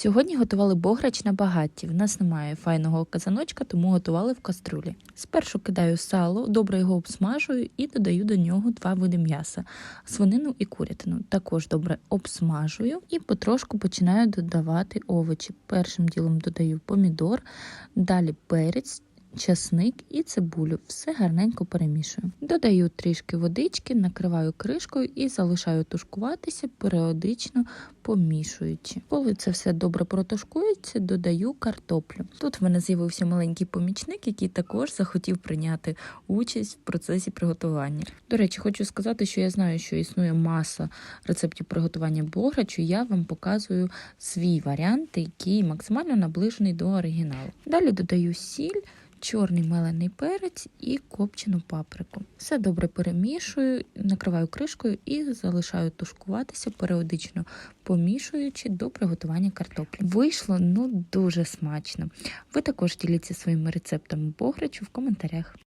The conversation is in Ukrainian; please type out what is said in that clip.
Сьогодні готували бограч на багатті. В нас немає файного казаночка, тому готували в каструлі. Спершу кидаю сало, добре його обсмажую і додаю до нього два види м'яса свинину і курятину. Також добре обсмажую і потрошку починаю додавати овочі. Першим ділом додаю помідор, далі перець. Часник і цибулю, все гарненько перемішую. Додаю трішки водички, накриваю кришкою і залишаю тушкуватися, періодично помішуючи. Коли це все добре протушкується, додаю картоплю. Тут в мене з'явився маленький помічник, який також захотів прийняти участь в процесі приготування. До речі, хочу сказати, що я знаю, що існує маса рецептів приготування бограчу. Я вам показую свій варіант, який максимально наближений до оригіналу. Далі додаю сіль чорний мелений перець і копчену паприку. Все добре перемішую, накриваю кришкою і залишаю тушкуватися, періодично помішуючи до приготування картоплі. Вийшло ну дуже смачно. Ви також діліться своїми рецептами бограчу в коментарях.